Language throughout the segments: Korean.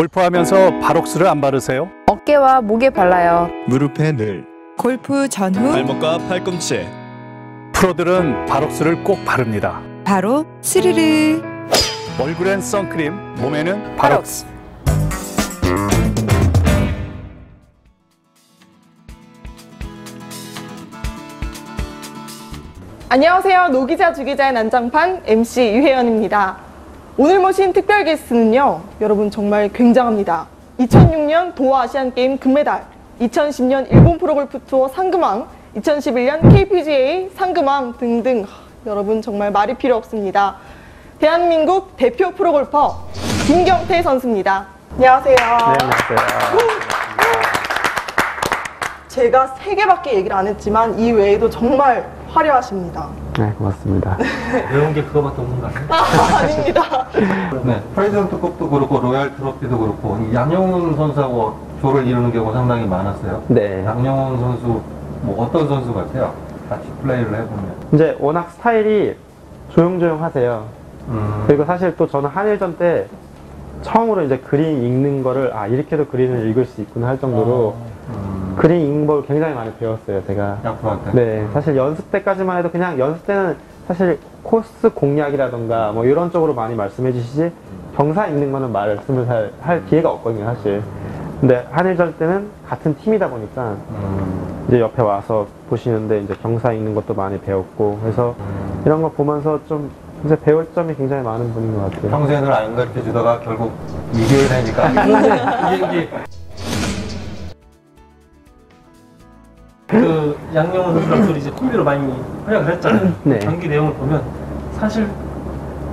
골프하면서 바록스를 안 바르세요? 어깨와 목에 발라요. 무릎에 늘 골프 전후 발목과 팔꿈치에 프로들은 바록스를 꼭 바릅니다. 바로 스르르 얼굴엔 선크림, 몸에는 바록스. 안녕하세요. 노기자 주기자의 난장판 MC 유혜연입니다. 오늘 모신 특별 게스트는요. 여러분 정말 굉장합니다. 2006년 도하 아시안 게임 금메달, 2010년 일본 프로골프 투어 상금왕, 2011년 KPGA 상금왕 등등 하, 여러분 정말 말이 필요 없습니다. 대한민국 대표 프로골퍼 김경태 선수입니다. 안녕하세요. 제가 세 개밖에 얘기를 안 했지만 이 외에도 정말 화려하십니다. 네, 고맙습니다. 배운 게 그거밖에 없는 거 아니에요? 아, 아닙니다. 네, 프레젠트컵도 그렇고 로얄 트로피도 그렇고 이 양영훈 선수하고 조를 이루는 경우가 상당히 많았어요. 네. 양영훈 선수 뭐 어떤 선수 같아요? 같이 플레이를 해보면. 이제 워낙 스타일이 조용조용하세요. 음, 그리고 사실 또 저는 한일전 때 처음으로 이제 그림 읽는 거를 아 이렇게도 그림을 읽을 수 있구나 할 정도로 음, 그림 읽는 걸 굉장히 많이 배웠어요, 제가. 양프한테. 네, 사실 연습 때까지만 해도 그냥 연습 때는 사실 코스 공략이라던가 뭐 이런 쪽으로 많이 말씀해 주시지 경사 읽는 거는 말씀을 할, 할 기회가 없거든요, 사실. 근데 한일전 때는 같은 팀이다 보니까 음, 이제 옆에 와서 보시는데 이제 경사 읽는 것도 많이 배웠고 그래서 음. 이런 거 보면서 좀 이제 배울 점이 굉장히 많은 분인 것 같아요. 평소에는 안 가르쳐 주다가 결국 이겨야 되니까. 그 양영훈 선수랑 둘이 이제 콤비로 많이 활약을 했잖아요. 네. 경기 내용을 보면 사실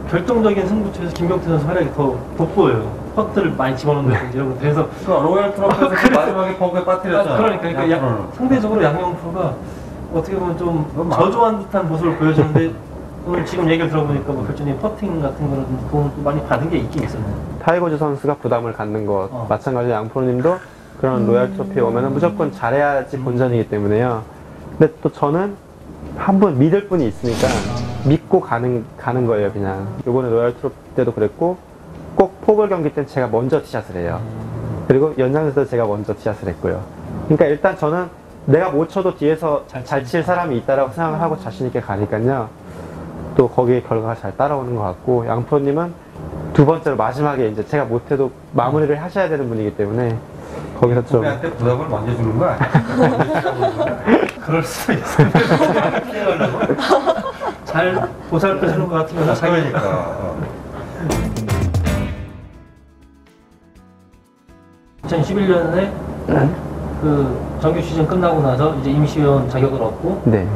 결정적인 승부처에서 김경태 선수 활약이 더 돋보여요. 퍼트를 많이 집어넣는다든지 이런 것도 해서 그러니까 로얄 트로피에서 그 마지막에 버그에 빠뜨렸잖아. 아, 그러니까, 그러니까 양- 양프로는. 상대적으로 양영훈 프로가 어떻게 보면 좀 저조한 듯한 모습을 보여주는데 오늘 지금 얘기를 들어보니까 뭐 결정적인 퍼팅 같은 거라든지 도움을 또 많이 받은 게 있긴 있었네요. 타이거즈 선수가 부담을 갖는 것 어. 마찬가지로 양프로님도 그런 로얄 트로피 오면은 무조건 잘해야지 본전이기 때문에요. 근데 또 저는 한 분 믿을 분이 있으니까 믿고 가는 가는 거예요, 그냥. 요번에 로얄 트로피 때도 그랬고 꼭 포볼 경기 때는 제가 먼저 티샷을 해요. 그리고 연장에서 제가 먼저 티샷을 했고요. 그러니까 일단 저는 내가 못 쳐도 뒤에서 잘 칠 사람이 있다라고 생각을 하고 자신 있게 가니까요. 또 거기에 결과가 잘 따라오는 것 같고 양프로님은 두 번째로 마지막에 이제 제가 못해도 마무리를 하셔야 되는 분이기 때문에 거기서 좀 후배한테 부담을 먼저 주는 거 아니야? 그럴 수도. 피해가려고. 잘 보살펴 주는 것 같으면 자기 그러니까. 어. 2011년에 그 정규 시즌 끝나고 나서 이제 임시위원 자격을 얻고 네,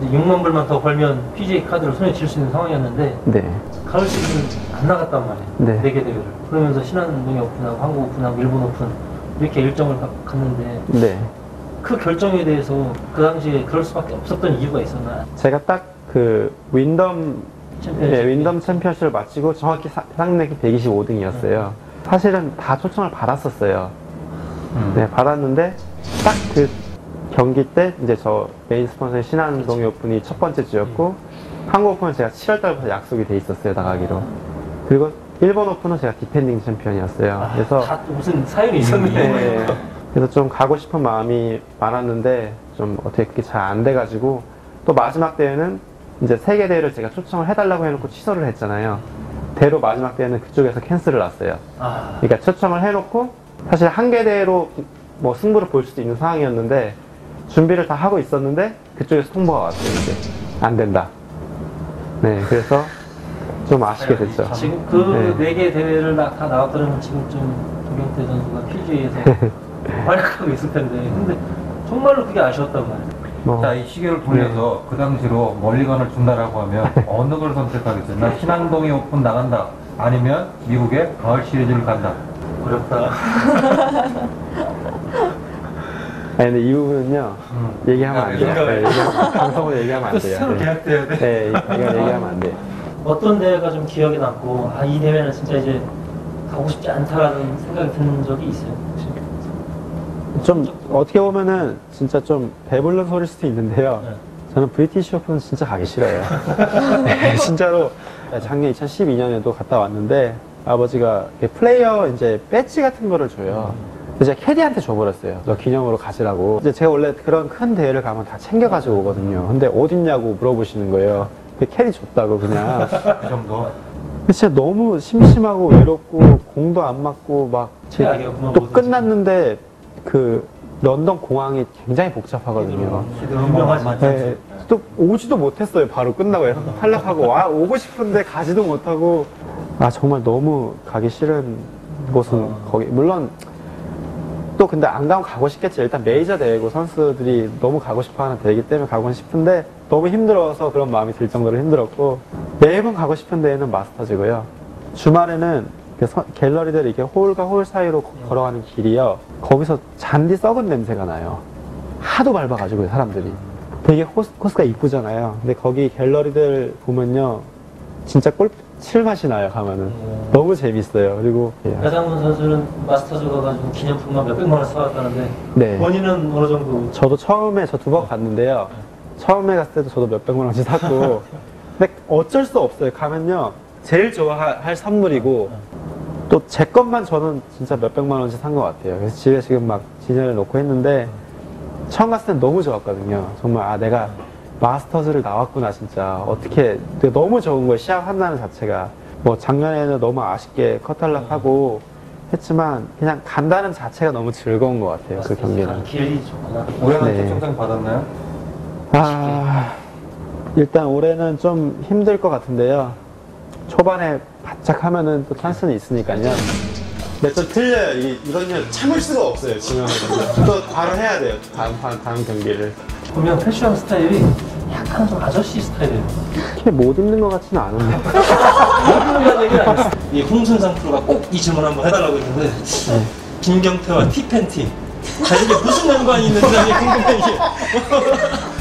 이제 6만 불만 더 벌면 PGA 카드를 손에 쥘 수 있는 상황이었는데 네, 가을 시즌 안 나갔단 말이에요. 네. 네개 대회를. 그러면서 신한동의 오픈하고 한국 오픈하고 일본 오픈 이렇게 일정을 가- 갔는데 네. 그 결정에 대해서 그 당시에 그럴 수밖에 없었던 이유가 있었나? 제가 딱 그 윈덤 챔피언십. 네, 윈덤 챔피언십을 마치고 정확히 사- 상력이 125등이었어요. 사실은 다 초청을 받았었어요. 음. 네, 받았는데 딱 그 경기 때 이제 저 메인 스폰서의 신한동의 오픈이 첫 번째 주였고 한국 오픈은 제가 7월 달부터 약속이 돼 있었어요 나가기로. 그리고 일본 오픈은 제가 디펜딩 챔피언이었어요. 아, 그래서 다 무슨 사연이 있었네요. 네. 그래서 좀 가고 싶은 마음이 많았는데 좀 어떻게 그게 잘 안 돼가지고 또 마지막 대회는 이제 세계 대회를 제가 초청을 해달라고 해놓고 취소를 했잖아요. 대로 마지막 대회는 그쪽에서 캔슬을 났어요. 아, 그러니까 초청을 해놓고 사실 한 개 대회로 뭐 승부를 볼 수도 있는 상황이었는데 준비를 다 하고 있었는데 그쪽에서 통보가 왔어요. 이제 안 된다. 네, 그래서 좀 아쉽게 됐죠. 지금 그 네. 네개 대회를 나- 다 나왔더라면 지금쯤 김경태 선수가 PGA에서 활약하고 있을 텐데 근데 정말로 그게 아쉬웠단 말이에요. 뭐 자, 이 시계를 돌려서 그 당시로 멀리건을 준다라고 하면 어느 걸 선택하겠어요? 나 신한동에 오픈 나간다. 아니면 미국의 가을 시리즈를 간다. 어렵다. 아니 근데 이 부분은요 음. 얘기하면 안 돼요. 아, 네, 얘기하면- 방송으로 얘기하면 안 돼요. 새로 네. 계약돼야 돼. 네, 이건 얘기하면 안 돼. 어떤 대회가 좀 기억에 남고 아 이 대회는 진짜 이제 가고 싶지 않다라는 생각이 드는 적이 있어요. 혹시? 좀 어떻게 보면은 진짜 좀 배불른 소리일 수도 있는데요. 네. 저는 브리티시 오픈 진짜 가기 싫어요. 네, 진짜로 작년 2012년에도 갔다 왔는데 아버지가 플레이어 이제 배지 같은 거를 줘요. 이제 캐디한테 줘버렸어요. 너 기념으로 가지라고. 이제 제가 원래 그런 큰 대회를 가면 다 챙겨가지고 오거든요. 근데 어딨냐고 물어보시는 거예요. 그 캐디 줬다고 그냥. 그 정도. 진짜 너무 심심하고 외롭고 공도 안 맞고 막 최악이야, 그만 또 뭐든지. 끝났는데 그 런던 공항이 굉장히 복잡하거든요. 유명하지. 네, 또 오지도 못했어요. 바로 끝나고 탈락하고 와 오고 싶은데 가지도 못하고 아 정말 너무 가기 싫은 곳은 거기 물론 또 근데 안 가면 가고 싶겠지. 일단 메이저 대회고 선수들이 너무 가고 싶어 하는 대회이기 때문에 가고는 싶은데 너무 힘들어서 그런 마음이 들 정도로 힘들었고 매번 가고 싶은 대회는 마스터즈고요. 주말에는 그 서- 갤러리들 이렇게 홀과 홀 사이로 거- 걸어가는 길이요. 거기서 잔디 썩은 냄새가 나요. 하도 밟아가지고 사람들이 되게 호스, 코스가 이쁘잖아요. 근데 거기 갤러리들 보면요, 진짜 골프 칠 맛이 나요. 가면은 너무 재밌어요. 그리고 예, 배상훈 선수는 마스터즈 가가지고 기념품만 몇백만 원 사왔다는데 네. 본인은 어느 정도 저도 처음에 저 두 번 갔는데요. 처음에 갔을 때도 저도 몇백만 원씩 샀고. 근데 어쩔 수 없어요. 가면요. 제일 좋아할 선물이고 또 제 것만 저는 진짜 몇백만 원씩 산 것 같아요. 그래서 집에 지금 막 진열해 놓고 했는데 처음 갔을 땐 너무 좋았거든요. 정말 아 내가 마스터즈를 나왔구나 진짜 어떻게 되게 너무 좋은 거예요. 시합 한다는 자체가 뭐 작년에는 너무 아쉽게 컷탈락하고 했지만 그냥 간다는 자체가 너무 즐거운 것 같아요. 그 경기는. 길이 좋구나. 올해는 네. 초청장 받았나요? 아, 일단 올해는 좀 힘들 것 같은데요. 초반에 바짝 하면은 또 찬스는 있으니까요. 근데 또 틀려요. 이, 이건요, 참을 수가 없어요, 지면은. 또 바로 해야 돼요. 다음 판, 다음 경기를. 보면 패션 스타일이 약간 좀 아저씨 스타일이에요. 이렇게 못 입는 것 같지는 않은데. 모르는 얘기는 안 했어. 이 홍순상 프로가 꼭 이 질문 한번 해달라고 했는데 김경태와 티팬티 가지게 무슨 연관이 있는지 궁금해 이게.